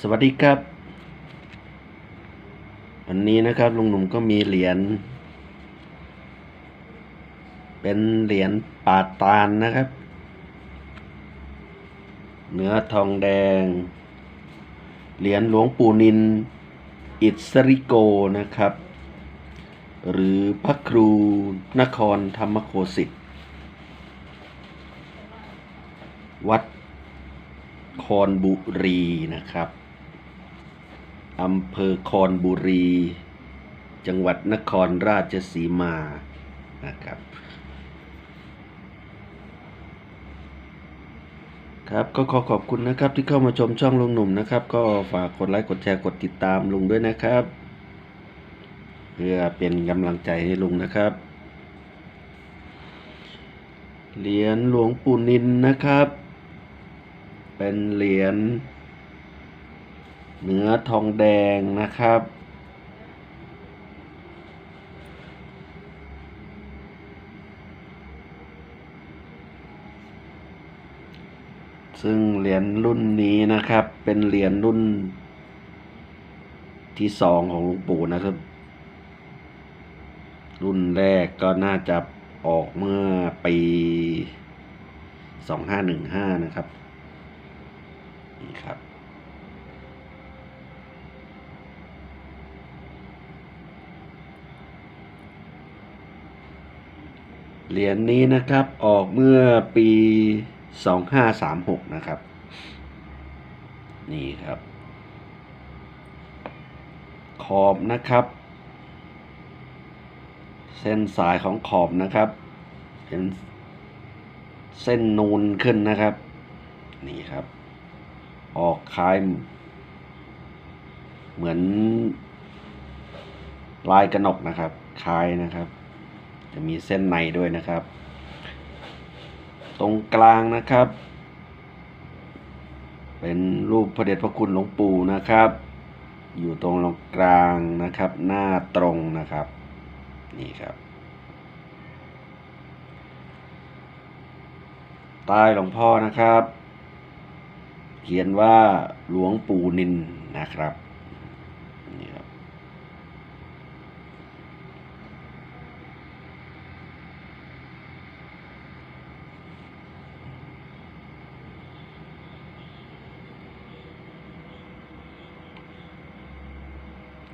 สวัสดีครับ วันนี้นะครับลุงหนุ่มก็มีเหรียญ เป็นเหรียญปาตาลนะครับ เนื้อทองแดง เหรียญหลวงปู่นิน อิสริโกนะครับ หรือพระครูนครธรรมโคสิทธิ์วัดคอนบุรีนะครับ อำเภอคอนบุรี จังหวัดนครราชสีมานะครับครับก็ขอขอบคุณนะครับที่เข้ามาชมช่องลุงหนุ่มนะครับ ก็ฝากกดไลค์กดแชร์กดติดตามลุงด้วยนะครับ เพื่อเป็นกำลังใจให้ลุงนะครับเหรียญหลวงปู่นินนะครับ เป็นเหรียญ เนื้อทองแดงนะครับ ซึ่งเหรียญรุ่นนี้นะครับ เป็นเหรียญรุ่นที่สองของหลวงปู่นะครับ รุ่นแรกก็น่าจะออกเมื่อปีสองห้าหนึ่งห้านะครับนี่ครับ เหรียญนี้นะครับ ออกเมื่อปี 2536 นะครับ นี่ครับ ขอบนะครับ เส้นสายของขอบนะครับ เป็นเส้นนูนขึ้นนะครับ นี่ครับ ออกคล้าย เหมือนลายกระหนกนะครับ คล้ายนะครับ จะมีเส้นในด้วยนะครับ ตรงกลางนะครับ เป็นรูปพระเดชพระคุณหลวงปู่นะครับ อยู่ตรงกลางนะครับ หน้าตรงนะครับ นี่ครับ ใต้หลวงพ่อนะครับ เขียนว่าหลวงปู่นินนะครับนี่ครับ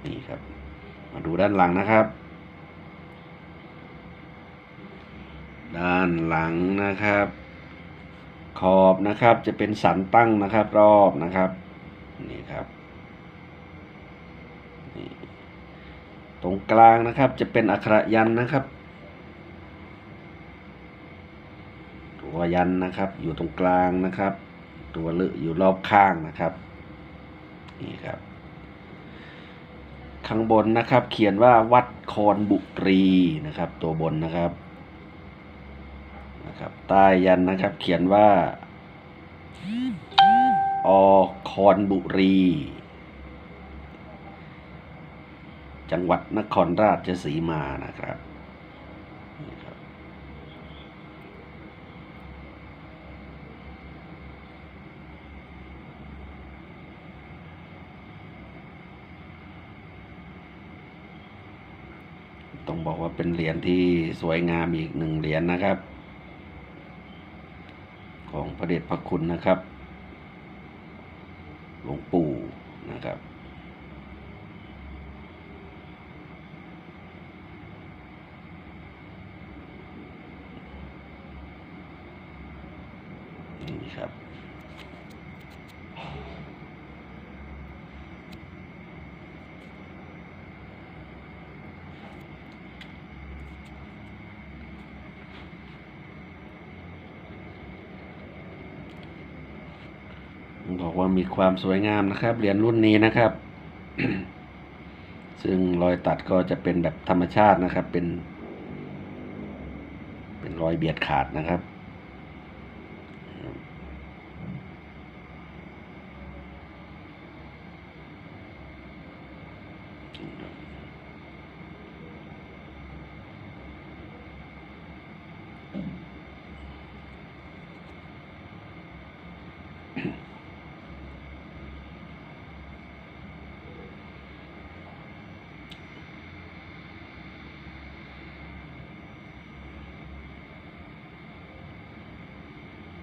นี่ครับ มาดูด้านหลังนะครับ ด้านหลังนะครับ ขอบนะครับจะเป็นสันตั้งนะครับ รอบนะครับนี่ครับนี่ตรงกลางนะครับจะเป็นอักขระยันนะครับตัวยันนะครับ อยู่ตรงกลางนะครับ ตัวเลออยู่รอบข้างนะครับนี่ครับ ข้างบนนะครับ เขียนว่าวัดคอนบุรีนะครับ ตัวบนนะครับนะครับ ใต้ยันนะครับ เขียนว่าอคอนบุรี จังหวัดนครราชสีมานะครับ ต้องบอกว่าเป็นเหรียญที่สวยงามอีกหนึ่งเหรียญนะครับ ของพระเดชพระคุณนะครับ หลวงปู่นะครับนี่ครับ บอกว่ามีความสวยงามนะครับ เหรียญรุ่นนี้นะครับ ซึ่งรอยตัดก็จะเป็นแบบธรรมชาตินะครับ เป็น เป็นรอยเบียดขาดนะครับ น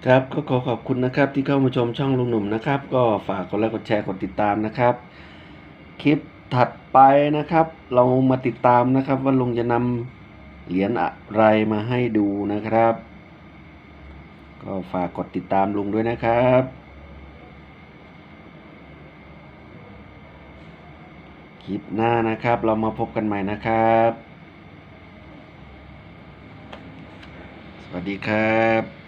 ครับก็ขอขอบคุณนะครับที่เข้ามาชมช่องลุงหนุ่มนะครับ ก็ฝากกดไลค์กดแชร์กดติดตามนะครับ คลิปถัดไปนะครับ เรามาติดตามนะครับ ว่าลุงจะนำเหรียญอะไรมาให้ดูนะครับ ก็ฝากกดติดตามลุงด้วยนะครับคลิปหน้านะครับ เรามาพบกันใหม่นะครับ สวัสดีครับ